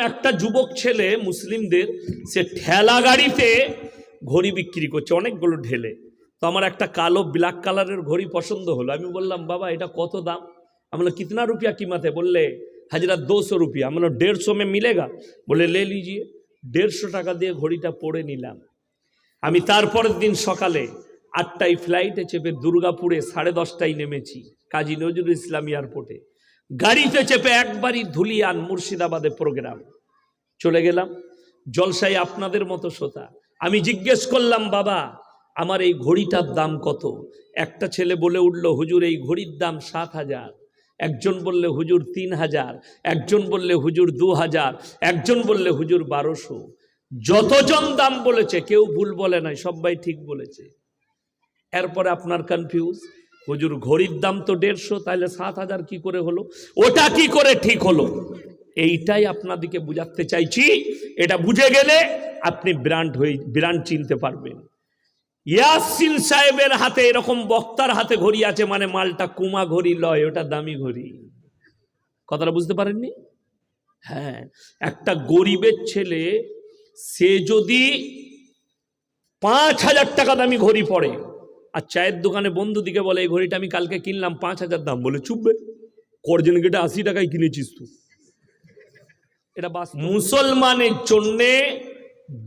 একটা যুবক ছেলে মুসলিমদের, সে ঠেলা গাড়িতে ঘড়ি বিক্রি করছে, অনেকগুলো ঢেলে। তো আমার একটা কালো ব্ল্যাক কালারের ঘড়ি পছন্দ হলো। আমি বললাম, বাবা, এটা কত দাম? আমরা কিতনা রুপিয়া কিমাতে? বললে, হাজিরা দুশো রুপিয়া। আমরা দেড়শো মে মিলেগা? বলে, লে লিজিয়ে, দেড়শো টাকা দিয়ে ঘড়িটা পড়ে নিলাম। আমি তারপরের দিন সকালে আটটায় ফ্লাইটে চেপে দুর্গাপুরে সাড়ে দশটায় নেমেছি কাজী নজরুল ইসলাম এয়ারপোর্টে গাড়িতে চেপে একবারই ধুলিয়ান মুর্শিদাবাদে প্রোগ্রাম। চলে গেলাম, জলসায় আপনাদের মতো শ্রোতা। আমি জিজ্ঞেস করলাম, বাবা, আমার এই ঘড়িটার দাম কত? একটা ছেলে বলে উঠল, হুজুর, এই ঘড়ির দাম সাত হাজার। একজন বললে, হুজুর, তিন হাজার। একজন বললে, হুজুর, দু হাজার। একজন বললে, হুজুর, বারোশো। যতজন দাম বলেছে, কেউ ভুল বলে নাই, সবাই ঠিক বলেছে। এরপরে আপনার কনফিউজ হুজুর, ঘড়ির দাম তো দেড়শো তাহলে সাত হাজার কি করে হলো? ওটা কি করে ঠিক হলো? এইটাই আপনাদেরকে বুঝাতে চাইছি। এটা বুঝে গেলে আপনি ব্র্যান্ড হয়ে, ব্র্যান্ড চিনতে পারবেন। ইয়াসিন সাহেবের হাতে এরকম বক্তার হাতে ঘড়ি আছে মানে মালটা কুমা ঘড়ি লয়, ওটা দামি ঘড়ি। কথাটা বুঝতে পারেননি? হ্যাঁ একটা গরিবের ছেলে, সে যদি পাঁচ হাজার টাকা দামি ঘড়ি পড়ে আর চায়ের দোকানে বন্ধু দিকে বলে, এই ঘড়িটা আমি কালকে কিনলাম, পাঁচ হাজার দাম। বলে চুপবে করজেন গেটা আশি টাকায় কিনেছিস তুই। এটা বাস মুসলমানের জন্যে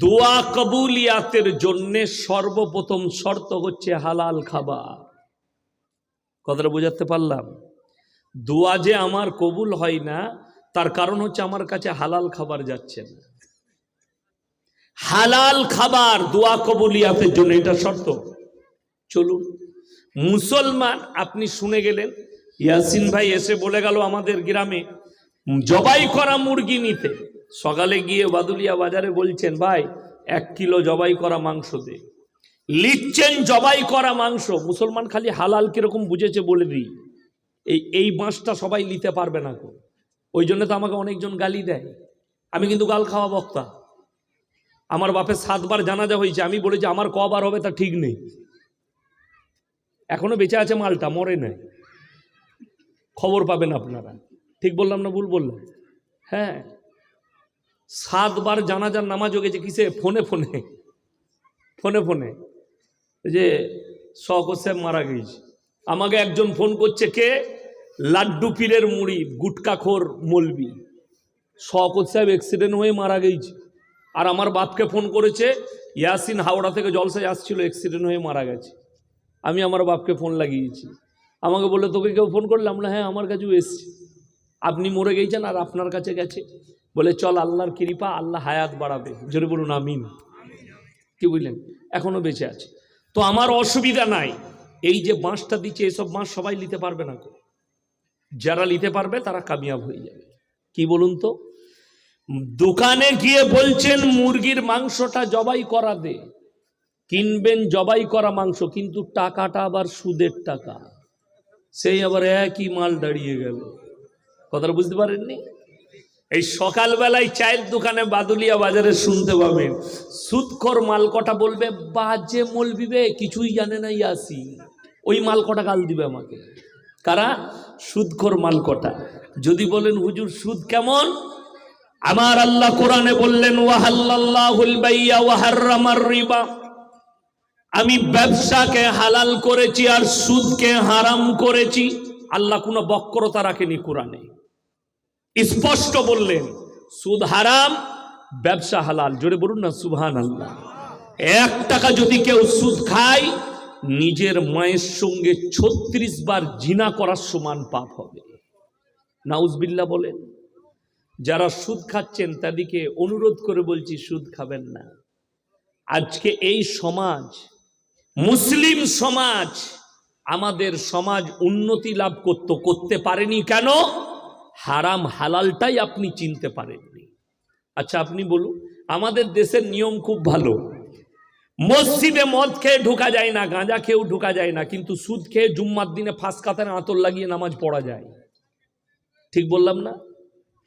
দোয়া কবুলিয়াতের জন্যে সর্বপ্রথম শর্ত হচ্ছে হালাল খাবার। কথাটা বোঝাতে পারলাম? দোয়া যে আমার কবুল হয় না, তার কারণ হচ্ছে আমার কাছে হালাল খাবার যাচ্ছে না। হালাল খাবার দোয়া কবুলিয়াতের জন্য এটা শর্ত। চলুন। মুসলমান, আপনি শুনে গেলেন। ইয়াসিন ভাই এসে বলে গেল আমাদের গ্রামে, জবাই করা মুরগি নিতে। সকালে গিয়ে বাদুলিয়া বাজারে বলছেন, ভাই, এক কিলো জবাই করা মাংস দে। লিখছেন জবাই করা মাংস। মুসলমান খালি হালাল কীরকম বুঝেছে বলে দিই। এই এই মাছটা সবাই নিতে পারবে না কো ওই জন্য তো আমাকে অনেকজন গালি দেয়। আমি কিন্তু গাল খাওয়া বক্তা। আমার বাপের সাতবার জানাজা হয়েছে। আমি বলেছি, আমার কবার হবে তা ঠিক নেই। এখনও বেঁচে আছে মালটা, মরে নাই। খবর পাবেন আপনারা। ঠিক বললাম না ভুল বললাম? হ্যাঁ। সাতবার জানাজার নামাজ গেছে কিসে? ফোনে ফোনে। ফোনে ফোনে। যে শখ সাহেব মারা গেছে আমাকে একজন ফোন করছে, কে? লাড্ডু পীরের মুড়ি গুটকাখোর মলবি। শকত সাহেব অ্যাক্সিডেন্ট হয়ে মারা গেছে আর আমার বাপকে ফোন করেছে, ইয়াসিন হাওড়া থেকে জলসায় আসছিল অ্যাক্সিডেন্ট হয়ে মারা গেছে। আমি আমার বাপকে ফোন লাগিয়েছি। আমাকে বলল, তোকে কেউ ফোন করলাম না হ্যাঁ আমার কাছেও এসছে। আপনি মরে গেছেন আর আপনার কাছে গেছে। বলে, চল, আল্লাহর কৃপা, আল্লাহ হায়াত বাড়াবে। জোরে বলুন, আমিন। কি বুঝলেন? এখনও বেঁচে আছে। তো আমার অসুবিধা নাই। এই যে বাঁশটা দিচ্ছে, এসব বাঁশ সবাই নিতে পারবে না যারা নিতে পারবে, তারা কামিয়াব হয়ে যাবে। কি বলুন তো? দোকানে গিয়ে বলছেন, মুরগির মাংসটা জবাই করা দে। কিনবেন, জবাই করা মাংস, কিন্তু টাকাটা আবার সুদের টাকা। সেই আবার একই মাল দাঁড়িয়ে গেল। কথাটা বুঝতে পারেননি? এই সকালবেলায় চায়ের দোকানে বাদুলিয়া বাজারে শুনতে পাবেন, সুদখর মাল কটা বলবে, বাজে মলবিবে কিছুই জানে না ইয়াসি। ওই মাল কটা গাল দিবে আমাকে? কারা? সুদখর মাল কটা। যদি বলেন, হুজুর, সুদ কেমন? আমার আল্লাহ কোরআনে বললেন ওয়াহাল্লাহুল বাইয়া ওয়াহাররামার রিবা। আমি ব্যবসাকে হালাল করেছি আর সুদকে হারাম করেছি। আল্লাহ কোনো বক্রতা রাখেনি কোরআনে। স্পষ্ট বললেন, সুদ হারাম, ব্যবসা হালাল। জোরে বলুন না সুবহান আল্লাহ এক টাকা যদি কেউ সুদ খায়, নিজের মায়ের সঙ্গে ছত্রিশ বার জিনা করার সমান পাপ হবে। নাউজবিল্লা বলেন, যারা সুদ খাচ্ছেন তাদেরকে অনুরোধ করে বলছি, সুদ খাবেন না। আজকে এই সমাজ মুসলিম সমাজ আমাদের সমাজ উন্নতি লাভ করত, করতে পারেনি কেন? হারাম হালালটাই আপনি চিনতে পারেননি। আচ্ছা আপনি বলুন, আমাদের দেশের নিয়ম খুব ভালো। মসজিদে মদ খেয়ে ঢোকা যায় না, গাঁজা খেয়েও ঢোকা যায় না, কিন্তু সুদ খেয়ে জুম্মার দিনে ফাঁস কাতারে আঁতর লাগিয়ে নামাজ পড়া যায়। ঠিক বললাম না?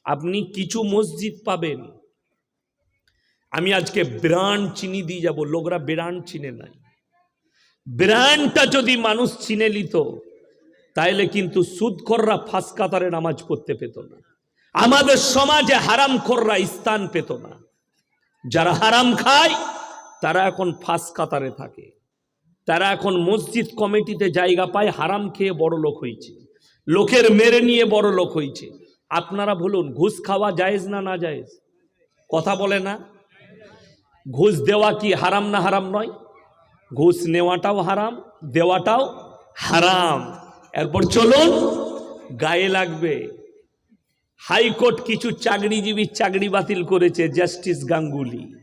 আপনি কিছু মসজিদ পাবেন। আমি আজকে ব্র্যান্ড চিনি দিয়ে যাব, লোকরা ব্র্যান্ড চিনে নাই। ব্র্যান্ডটা যদি মানুষ চিনে নিত, তাইলে কিন্তু সুদখররা ফাঁস কাতারে নামাজ পড়তে পেত না। আমাদের সমাজে হারাম খোররা স্থান পেত না। যারা হারাম খায়, তারা এখন ফাঁস কাতারে থাকে। তারা এখন মসজিদ কমিটিতে জায়গা পায়, হারাম খেয়ে বড় লোক হয়েছে। লোকের মেরে নিয়ে বড় লোক হয়েছে। আপনারা বলুন, ঘুষ খাওয়া জায়েজ না না জায়েজ? কথা বলে না? ঘুষ দেওয়া কি হারাম না হারাম নয়? ঘুষ নেওয়াটাও হারাম, দেওয়াটাও হারাম। এরপর চলুন, গায়ে লাগবে। হাইকোর্ট কিছু চাকরিজীবীর চাকরি বাতিল করেছে জাস্টিস গাঙ্গুলি।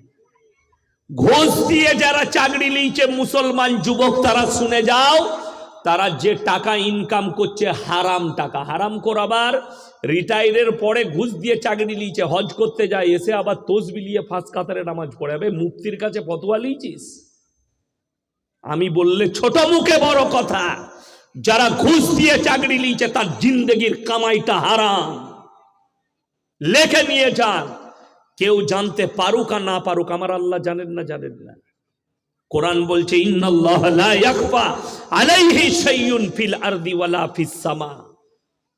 ঘোষ দিয়ে যারা চাকরি নিয়েছে মুসলমান যুবক, তারা শুনে যাও, তারা যে টাকা ইনকাম করছে হারাম টাকা। হারাম করাবার রিটায়ারের পরে ঘুষ দিয়ে চাকরি নিয়েছে, হজ করতে যায়, এসে আবার তোষ বিলিয়ে ফাঁস কাতারে নামাজ পড়ে। আবে, মুক্তির কাছে ফতোয়া লিয়েছিস আমি বললে, ছোট মুখে বড় কথা। যারা ঘুষ দিয়ে চাকরি নিয়েছে, তার জিন্দগির কামাইটা হারাম। লেখে নিয়ে যান। কেউ জানতে পারুক আর না পারুক, আমার আল্লাহ জানেন না জানেন না। কোরআন বলছে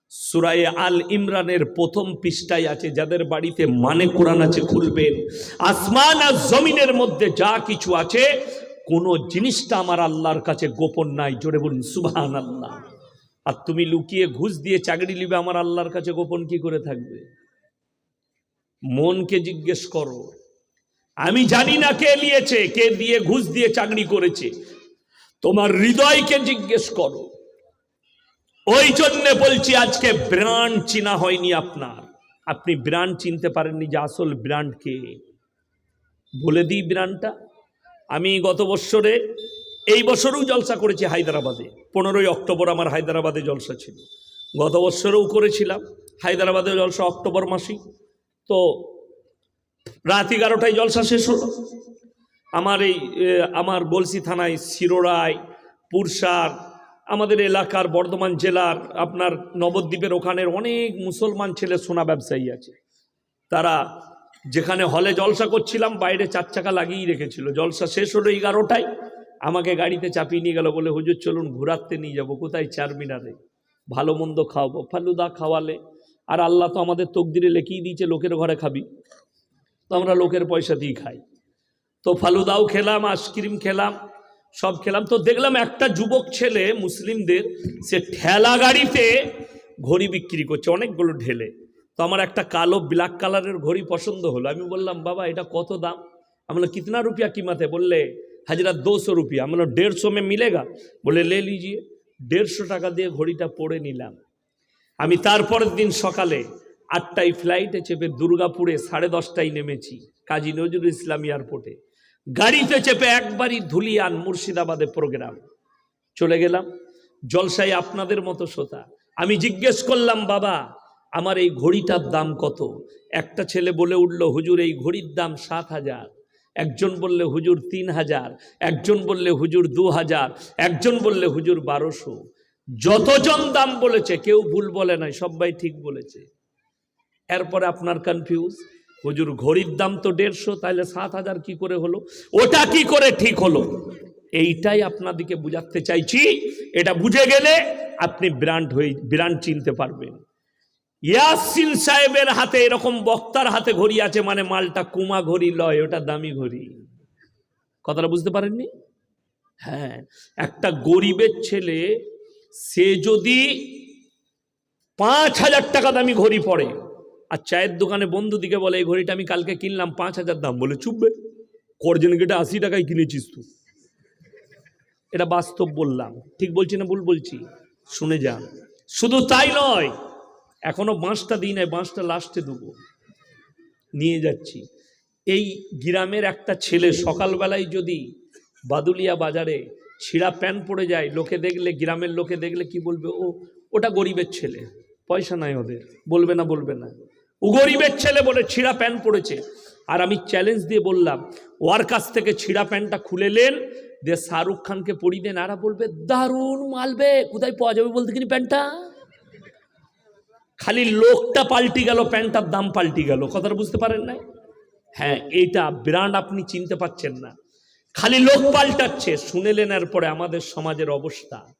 সুরায়ে আল ইমরানের প্রথম পৃষ্ঠায় আছে, যাদের বাড়িতে মানে কোরআন আছে, খুলবেন। আসমান আর জমিনের মধ্যে যা কিছু আছে কোন জিনিসটা আমার আল্লাহর কাছে গোপন নাই। জোরে বলুন সুবহান আল্লাহ আর তুমি লুকিয়ে ঘুষ দিয়ে চাকরি নিবে, আমার আল্লাহর কাছে গোপন কি করে থাকবে? মনকে জিজ্ঞেস করো, আমি জানি না কে নিয়েছে, কে দিয়ে ঘুষ দিয়ে চাকরি করেছে। তোমার হৃদয়কে জিজ্ঞেস করো, ওই জন্য বলছি আজকে ব্র্যান্ড চিনা হয়নি আপনার। আপনি ব্র্যান্ড চিনতে পারেননি যে আসল ব্র্যান্ড কে। বলে দিই ব্র্যান্ডটা। আমি গত বছরে এই বছরেও জলসা করেছি হায়দ্রাবাদে। পনেরোই অক্টোবর আমার হায়দ্রাবাদে জলসা ছিল। গত বছরেও করেছিলাম। হায়দ্রাবাদে জলসা অক্টোবর মাসেই। তো রাত এগারোটায় জলসা শেষ হলো। আমার এই আমার বলসি থানায় শিরোড়ায় পুরসার, আমাদের এলাকার বর্ধমান জেলার আপনার নবদ্বীপের ওখানের অনেক মুসলমান ছেলে সোনা ব্যবসায়ী আছে। তারা যেখানে হলে জলসা করছিলাম, বাইরে চার চাকা লাগিয়েই রেখেছিল। জলসা শেষ হলো এগারোটায়, আমাকে গাড়িতে চাপিয়ে নিয়ে গেল, বলে, হুজুর, চলুন ঘুরাতে নিয়ে যাব, কোথায় চার মিনারে ভালো মন্দ খাওয়াবো। ফালুদা খাওয়ালে, আর আল্লাহ তো আমাদের তকদিরে লেখিয়ে দিয়েছে, লোকের ঘরে খাবি। তো আমরা লোকের পয়সা দিয়ে খাই। তো ফালুদাও খেলাম, আইসক্রিম খেলাম, সব খেলাম। তো দেখলাম একটা যুবক ছেলে, মুসলিমদের, সে ঠেলা গাড়িতে ঘড়ি বিক্রি করছে, অনেকগুলো ঢেলে। তো আমার একটা কালো ব্ল্যাক কালারের ঘড়ি পছন্দ হলো। আমি বললাম, বাবা, এটা কত দাম? আমরা কিতনা রুপিয়া কিমাতে? বললে, হাজিরা দুশো রুপিয়া। আমরা দেড়শো মে মিলেগা? বলে, লে লিজিয়ে, দেড়শো টাকা দিয়ে ঘড়িটা পড়ে নিলাম। আমি তারপরের দিন সকালে আটটায় ফ্লাইটে চেপে দুর্গাপুরে সাড়ে দশটায় নেমেছি কাজী নজরুল ইসলাম এয়ারপোর্টে। গাড়িতে চেপে একবারই ধুলিয়ান মুর্শিদাবাদে প্রোগ্রাম চলে গেলাম জলসাই আপনাদের মতো শ্রোতা। আমি জিজ্ঞেস করলাম, বাবা আমার এই ঘড়িটার দাম কত? একটা ছেলে বলে উঠল, হুজুর, এই ঘড়ির দাম সাত হাজার। একজন বললে, হুজুর, তিন হাজার। একজন বললে, হুজুর, দু হাজার। একজন বললে, হুজুর, বারোশো। যতজন দাম বলেছে, কেউ ভুল বলে নাই, সবাই ঠিক বলেছে। এরপরে আপনার কনফিউজ হুজুর, ঘড়ির দাম তো দেড়শো তাহলে সাত হাজার কি করে হলো? ওটা কি করে ঠিক হলো? এইটাই আপনাদেরকে বুঝাতে চাইছি। এটা বুঝে গেলে আপনি ব্র্যান্ড হয়ে, ব্র্যান্ড চিনতে পারবেন। ইয়াসিন সাহেবের হাতে এরকম বক্তার হাতে ঘড়ি আছে মানে মালটা কুমা ঘড়ি লয়, ওটা দামি ঘড়ি। কথাটা বুঝতে পারেননি? হ্যাঁ একটা গরিবের ছেলে, সে যদি পাঁচ হাজার টাকা দামি ঘড়ি পড়ে, আর চায়ের দোকানে বন্ধু দিকে বলে, এই ঘড়িটা আমি কালকে কিনলাম, পাঁচ হাজার দাম। বলে চুপবে করজেন গেটে আশি টাকায় কিনেছিস তুই। এটা বাস্তব বললাম। ঠিক বলছি না ভুল বলছি? শুনে যান। শুধু তাই নয় এখনও বাঁশটা দিই নাই, বাঁশটা লাস্টে দেবো। নিয়ে যাচ্ছি। এই গ্রামের একটা ছেলে সকালবেলায় যদি বাদুলিয়া বাজারে ছিঁড়া প্যান্ট পড়ে যায়, লোকে দেখলে, গ্রামের লোকে দেখলে কি বলবে, ও, ওটা গরিবের ছেলে, পয়সা নাই ওদের, বলবে না বলবে না। ও গরিবের ছেলে বলে ছিঁড়া প্যান্ট পড়েছে। আর আমি চ্যালেঞ্জ দিয়ে বললাম, ওর কাছ থেকে ছিঁড়া প্যান্টটা খুলে নেন দিয়ে শাহরুখ খানকে পরিয়ে দেন। আরা বলবে, দারুণ মালবে কোথায় পাওয়া যাবে বলতে কিনি প্যান্টটা খালি লোকটা পাল্টি গেল, প্যান্টটার দাম পাল্টি গেল, কথাটা বুঝতে পারেন নাই? হ্যাঁ এইটা ব্র্যান্ড আপনি চিনতে পাচ্ছেন না। খালি লোক পাল্টাচ্ছে শুনেলেন এরপরে আমাদের সমাজের অবস্থা।